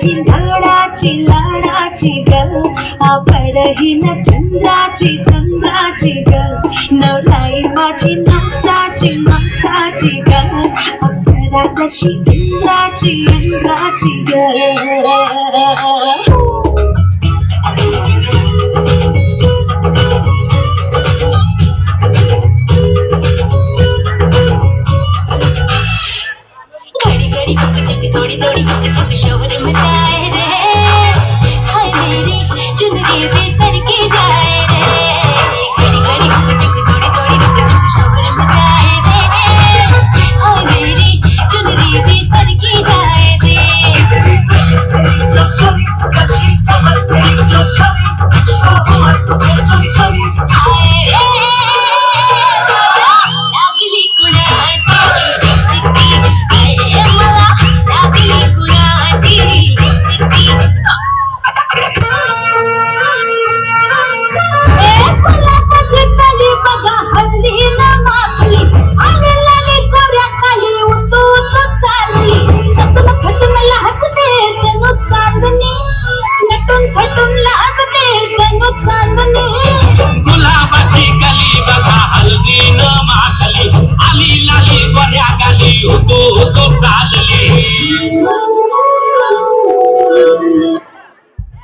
చిల్లాడాచి లాడాచి గల్ ఆ పడహిన చంద్రాచి చంద్రాచి గల్ నవరాయి మాచి నాసాచి నాసాచి గల్ అప్సరా సశి ఇంద్రాచి ఇంద్రాచి గల్ You can show it in my style.